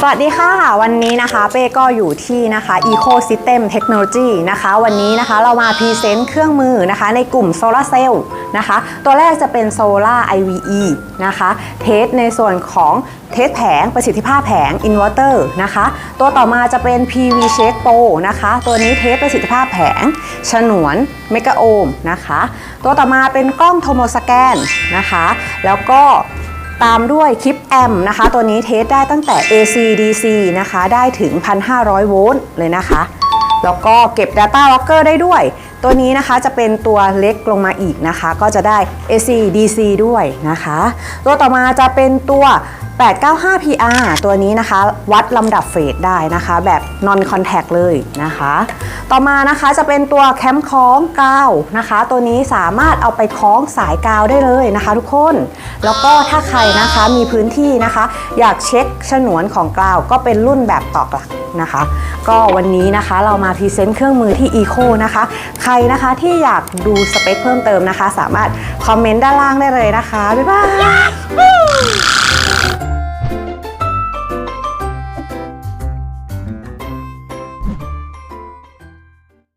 สวัสดีค่ะ วันนี้นะคะเป้ก็อยู่ที่นะคะ Ecosystem Technology นะคะ วันนี้นะคะเรามาพรีเซนต์เครื่องมือนะคะในกลุ่มโซลาเซลล์นะคะ ตัวแรกจะเป็น Solar IVE นะคะเทสในส่วนของเทสแผงประสิทธิภาพแผงอินเวอร์เตอร์นะคะ ตัวต่อมาจะเป็น PV Shake Pro นะคะ ตัวนี้เทสประสิทธิภาพแผงฉนวนเมกะโอห์มนะคะ ตัวต่อมาเป็นกล้องโทโมสแกนนะคะ แล้วก็ ตามด้วยคลิปแอมนะคะ ตัวนี้เทสได้ตั้งแต่ AC DC นะคะ ได้ถึง 1,500 โวลต์เลยนะคะ แล้วก็เก็บ Data Locker ได้ด้วย ตัวนี้นะคะจะเป็นตัวเล็กลงมาอีกนะคะ ก็จะได้ AC DC ด้วยนะคะ ตัวต่อมาจะเป็นตัว 895 PR ตัวนี้นะคะ วัดลำดับเฟสได้นะคะ แบบ non contact เลยนะคะ ต่อมานะคะจะเป็นตัวแคมคล้องกาวนะคะ ตัวนี้สามารถเอาไปคล้องสายกาวได้เลยนะคะ ทุกคน แล้วก็ถ้าใครนะคะมีพื้นที่นะคะ อยากเช็คฉนวนของกาวก็เป็นรุ่นแบบตอกหลักนะคะ ก็วันนี้นะคะเรามาพรีเซนต์เครื่องมือที่ Eco นะคะ ใครนะคะที่อยากดูสเปคเพิ่มเติมนะคะ สามารถคอมเมนต์ด้านล่างได้เลยนะคะ บ๊ายบาย